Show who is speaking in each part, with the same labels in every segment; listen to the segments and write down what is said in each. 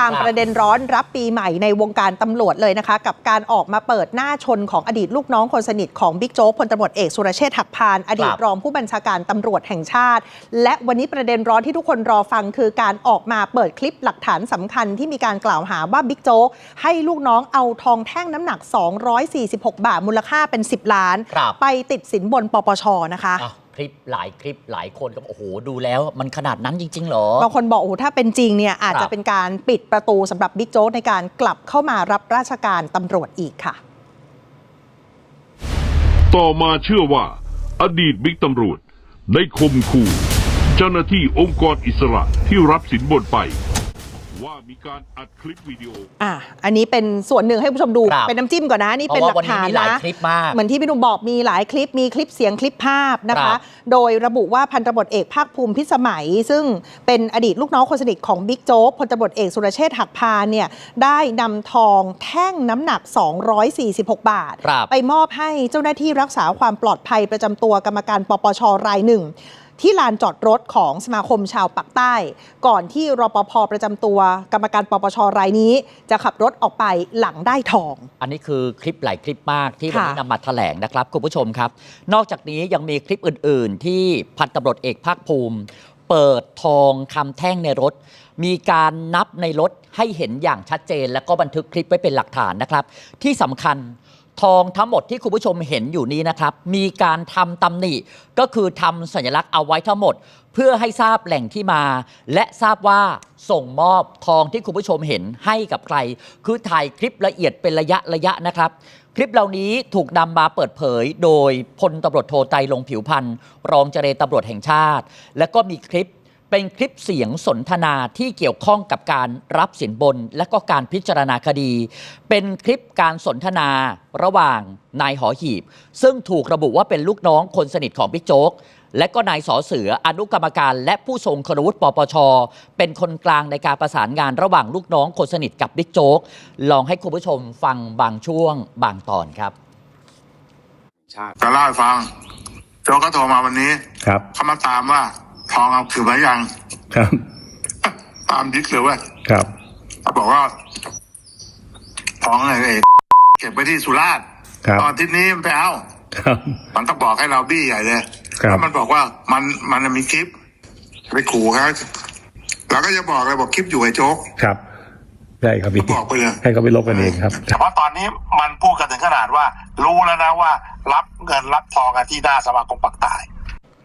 Speaker 1: ตาม
Speaker 2: ครับ
Speaker 1: ประเด็นร้อนรับปีใหม่ในวงการตำรวจเลยนะคะ กับการออกมาเปิดหน้าชนของอดีตลูกน้องคนสนิทของบิ๊กโจ๊กพลตำรวจเอกสุรเชษฐ์หักพาน อดีต
Speaker 2: ครับ
Speaker 1: รองผู้บัญชาการตำรวจแห่งชาติ และวันนี้ประเด็นร้อนที่ทุกคนรอฟัง คือการออกมาเปิดคลิปหลักฐานสำคัญที่มีการกล่าวหาว่าบิ๊กโจ๊กให้ลูกน้องเอาทองแท่งน้ำหนัก 246 บาทมูลค่าเป็น 10 ล้าน
Speaker 2: ครับ
Speaker 1: ไปติดสินบนปปชนะคะ
Speaker 2: อะ คลิปหลายคลิปหลายคนก็บอกโอ้โหดูแล้วมันขนาดนั้นจริงๆเหรอ
Speaker 1: บางคนบอกโอ้โหถ้าเป็นจริงเนี่ยอาจ
Speaker 2: ครั
Speaker 1: จะ
Speaker 2: บ
Speaker 1: เป็นการปิดประตูสำหรับบิ๊กโจ๊กในการกลับเข้ามารับราชการตำรวจอีกค่ะ
Speaker 3: ต่อมาเชื่อว่า อดีตบิ๊กตำรวจ ได้คมขู่ เจ้าหน้าที่องค์กรอิสระที่รับสินบนไป ว่ามีการอัดคลิปวิดีโอ
Speaker 1: อะ อันนี้เป็นส่วนหนึ่งให้ผู้ชมดู
Speaker 2: ครับ
Speaker 1: เป็นน้ำจิ้มก่อนนะ นี่
Speaker 2: เพ
Speaker 1: เป็น
Speaker 2: ราะ
Speaker 1: ห
Speaker 2: ว่า
Speaker 1: ลั
Speaker 2: วัน
Speaker 1: ก
Speaker 2: นี้
Speaker 1: ฐาน
Speaker 2: มีหลาย
Speaker 1: นะ
Speaker 2: คลิปมาก
Speaker 1: เหมือนที่พี่หนุ่มบอกมีหลายคลิป มีคลิปเสียงคลิปภาพนะ
Speaker 2: ครั
Speaker 1: คะ
Speaker 2: บ
Speaker 1: โดยระบุว่าพันตำรวจเอกภาคภูมิพิสมัย ซึ่งเป็นอดีตลูกน้องคนสนิทของบิ๊กโจ๊กพลตำรวจเอกสุรเชษฐ์หักพานเนี่ยได้นำทองแท่งน้ำหนัก 246 บาท
Speaker 2: ครับ
Speaker 1: ไปมอบให้เจ้าหน้าที่รักษาความปลอดภัยประจำตัวกรรมการปปชรายหนึ่ง ที่ลานจอดรถของสมาคมชาวปักใต้ ก่อนที่รปภประจำตัว กรรมการปปชรายนี้ จะขับรถออกไปหลังได้ทอง
Speaker 2: อันนี้คือคลิปหลายคลิปมากที่วันนี้
Speaker 1: ค่ะ
Speaker 2: นำมาแถลงนะครับคุณผู้ชมครับ นอกจากนี้ยังมีคลิปอื่น ๆ ที่พันตำรวจเอกภาคภูมิ เปิดทองคำแท่งในรถ มีการนับในรถให้เห็นอย่างชัดเจน แล้วก็บันทึกคลิปไว้เป็นหลักฐานนะครับ ที่สำคัญ ทองทั้งหมดที่คุณผู้ชมเห็นอยู่นี้นะครับ มีการทำตำหนิก็คือทำสัญลักษณ์เอาไว้ทั้งหมด เพื่อให้ทราบแหล่งที่มา และทราบว่าส่งมอบทองที่คุณผู้ชมเห็นให้กับใคร คือถ่ายคลิปละเอียดเป็นระยะระยะนะครับ คลิปเหล่านี้ถูกนำมาเปิดเผยโดยพลตำรวจโทไตรลงผิวพันธ์รองเจรตำรวจแห่งชาติ และก็มีคลิป เป็นคลิปเสียงสนทนาที่เกี่ยวข้องกับการรับสินบน และก็การพิจารณาคดี เป็นคลิปการสนทนาระหว่างนายหอหีบ ซึ่งถูกระบุว่าเป็นลูกน้องคนสนิทของบิ๊กโจ๊กและก็นายสอเสืออนุกรรมการและผู้ทรงคุณวุฒิปปช เป็นคนกลางในการประสานงานระหว่างลูกน้องคนสนิทกับบิ๊กโจ๊กลองให้คุณผู้ชมฟังบางช่วงบางตอนครับ
Speaker 4: ชาติ
Speaker 5: จะเล่าให้ฟังโจกก็โทรมาวันนี้
Speaker 4: ครับ
Speaker 5: เขามาตามว่า ทองเอาคืนมายัง
Speaker 4: ครับ
Speaker 5: ตามยึดเลยเว้ย
Speaker 4: ครับ
Speaker 5: เขาบอกว่าทองอะไรเอกเก็บไว้ที่สุราษฎร์
Speaker 4: ครับ
Speaker 5: ตอนที่นี้มันไปเอา
Speaker 4: ครับ
Speaker 5: มันก็บอกให้เราบี้ใหญ่เลย
Speaker 4: ครับ
Speaker 5: แล้วมันบอกว่ามันมันมีคลิป ไปขู่เขาเราก็จะบอกเลยบอกคลิปอยู่ไอ้โจ๊ก
Speaker 4: ครับใช่ครับพี่
Speaker 5: บอกไปเลย
Speaker 4: ให้เขาไปลบกันเองครับ
Speaker 5: แต่ว่าตอนนี้มันพูดกันถึงขนาดว่า รู้แล้วนะว่า รับเงินรับทองกันที่หน้าสมาคมปักใต้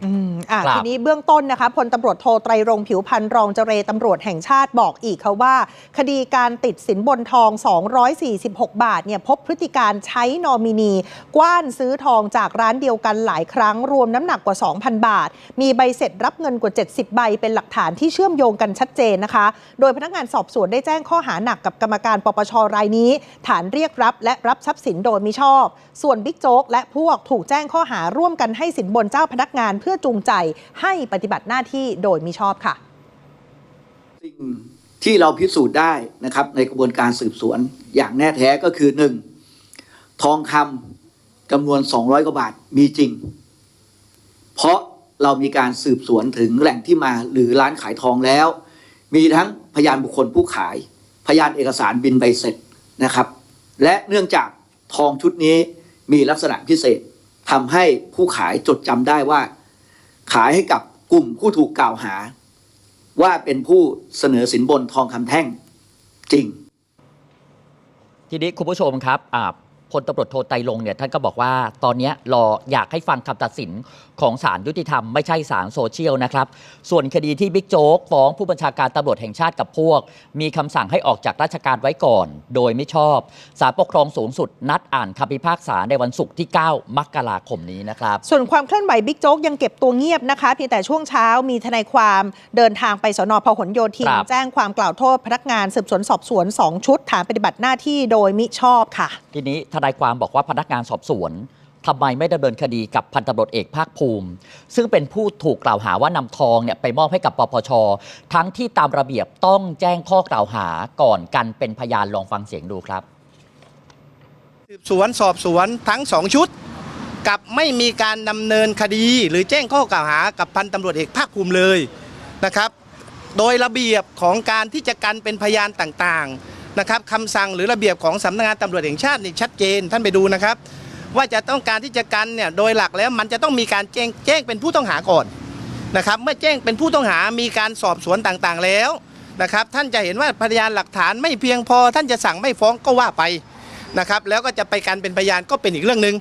Speaker 1: อืมอะ
Speaker 2: ครับ
Speaker 1: ทีนี้เบื้องต้นนะคะพลตำรวจโทไตรรงผิวพันธ์รองเจรตำรวจแห่งชาติบอกอีกค่ะว่า คดีการติดสินบนทอง 246 บาทเนี่ยพบพฤติการใช้นอมินี กว้านซื้อทองจากร้านเดียวกันหลายครั้ง รวมน้ำหนักกว่า 2,000 บาท มีใบเสร็จรับเงินกว่า 70 ใบ เป็นหลักฐานที่เชื่อมโยงกันชัดเจนนะคะ โดยพนักงานสอบสวนได้แจ้งข้อหาหนักกับกรรมการปปชรายนี้ ฐานเรียกรับและรับทรัพย์สินโดยมิชอบ ส่วนบิ๊กโจ๊กและพวกถูกแจ้งข้อหาร่วมกันให้สินบนเจ้าพนักงานเพื่อจูงใจให้ปฏิบัติหน้าที่โดยมิชอบค่ะ
Speaker 6: สิ่งที่เราพิสูจน์ได้นะครับในกระบวนการสืบสวนอย่างแน่แท้ก็คือหนึ่งทองคำจำนวน 200 กว่าบาทมีจริง เพราะเรามีการสืบสวนถึงแหล่งที่มาหรือร้านขายทองแล้ว มีทั้งพยานบุคคลผู้ขาย พยานเอกสารบินใบเสร็จนะครับ และเนื่องจากทองชุดนี้มีลักษณะพิเศษทำให้ผู้ขายจดจำได้ว่า ขายให้กับกลุ่มผู้ถูกกล่าวหา ว่าเป็นผู้เสนอสินบนทองคำแท่งจริง
Speaker 2: ทีนี้คุณผู้ชมครับอ่า พลตำรวจโทไตรลงเนี่ยท่านก็บอกว่าตอนเนี้ยรออยากให้ฟังคำตัดสินของศาลยุติธรรมไม่ใช่ศาลโซเชียลนะครับ ส่วนคดีที่บิ๊กโจ๊กฟ้องผู้บัญชาการตำรวจแห่งชาติกับพวก มีคำสั่งให้ออกจากราชการไว้ก่อน โดยไม่ชอบศาลปกครองสูงสุด นัดอ่านคำพิพากษาในวันศุกร์ที่ 9 มกราคมนี้นะครับ
Speaker 1: ส่วนความเคลื่อนไหวบิ๊กโจ๊กยังเก็บตัวเงียบนะคะเพียงแต่ช่วงเช้ามีทนายความเดินทางไปสนพหลโยธิน
Speaker 2: ครับ
Speaker 1: แจ้งความกล่าวโทษพนักงานสืบสวนสอบสวน 2 ชุดฐานปฏิบัติหน้าที่โดยมิชอบค่ะ
Speaker 2: ทีนี้ทนายความบอกว่าพนักงานสอบสวนทำไมไม่ดำเนินคดีกับพันตำรวจเอกภาคภูมิ ซึ่งเป็นผู้ถูกกล่าวหาว่านำทองเนี่ยไปมอบให้กับปปช ทั้งที่ตามระเบียบต้องแจ้งข้อกล่าวหาก่อนกันเป็นพยานลองฟังเสียงดูครับ
Speaker 7: สืบสวนสอบสวนทั้งสองชุด กับไม่มีการดำเนินคดี หรือแจ้งข้อกล่าวหากับพันตำรวจเอกภาคภูมิเลยนะครับ โดยระเบียบของการที่จะกันเป็นพยานต่างๆ นะครับคำสั่งหรือระเบียบของสำนักงานตำรวจแห่งชาตินี่ชัดเจนท่านไปดูนะครับ ว่าจะต้องการที่จะกันเนี่ยโดยหลักแล้วมันจะต้องมีการแจ้งแจ้งเป็นผู้ต้องหาก่อนนะครับเมื่อแจ้งเป็นผู้ต้องหามีการสอบสวนต่างๆแล้วนะครับท่านจะเห็นว่าพยานหลักฐานไม่เพียงพอ ท่านจะสั่งไม่ฟ้องก็ว่าไปนะครับแล้วก็จะไปกันเป็นพยานก็เป็นอีกเรื่องหนึ่ง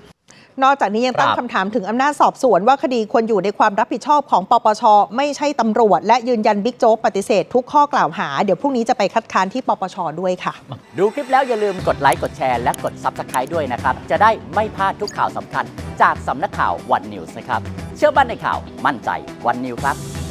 Speaker 1: นอกจากนี้ยังตั้ง
Speaker 2: ครับ
Speaker 1: คำถามถึงอำนาจสอบสวนว่าคดีควรอยู่ในความรับผิดชอบของปปช ไม่ใช่ตำรวจ และยืนยันบิ๊กโจ๊กปฏิเสธทุกข้อกล่าวหา เดี๋ยวพรุ่งนี้จะไปคัดค้านที่ปปชด้วยค่ะ
Speaker 2: ดูคลิปแล้วอย่าลืมกดไลค์กดแชร์และกด Subscribe ด้วยนะครับ จะได้ไม่พลาดทุกข่าวสำคัญ จากสำนักข่าววันนิวส์นะครับ เชื่อมั่นในข่าวมั่นใจวันนิวครับ